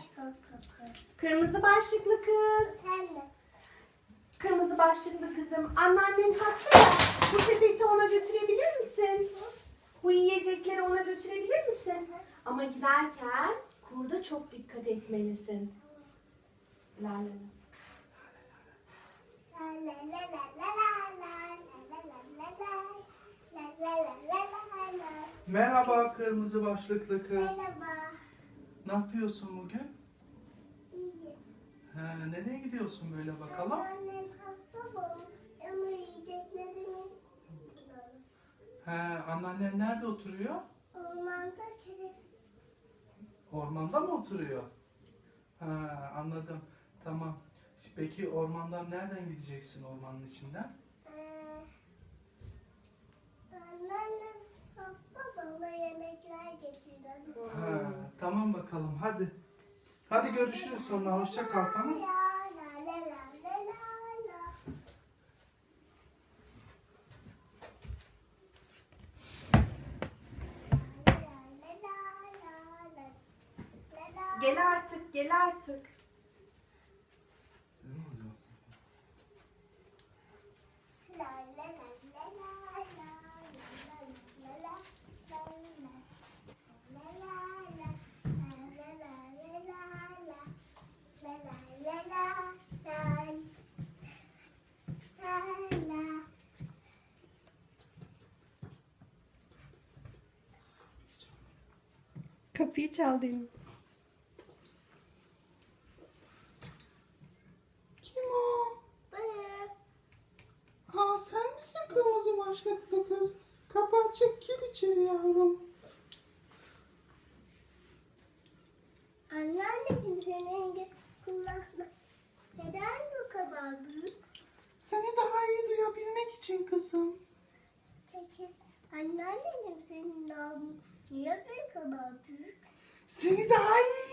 başlıklı kız. Kırmızı başlıklı kız. Sen de. Kırmızı başlıklı kızım. Anneannen hasta ya. Bu sepeti ona götürebilir misin? Hı? Bu yiyecekleri ona götürebilir misin? Hı. Ama giderken kurda çok dikkat etmelisin. Lale. Merhaba kırmızı başlıklı kız. Merhaba. Ne yapıyorsun bugün? Ha, nereye gidiyorsun böyle bakalım? Annem hasta mı? Ama yiyeceklerimi Ha, anneannen nerede oturuyor? ormanda kelebek Ormanda mı oturuyor? Ha, anladım. Tamam. Peki ormandan nereden gideceksin ormanın içinden? Tamam bakalım hadi. Hadi görüşürüz sonra hoşça kal tamam. Gel artık, gel artık. Kapıyı çaldım. Kim o? Aa sen misin kırmızı başlıklı kız? Kapı açık gir içeri yavrum. Büyük? Seni daha iyi duyabilmek için kızım. Peki anneanneciğim senin ağzın niye bu kadar büyük? Seni daha iyi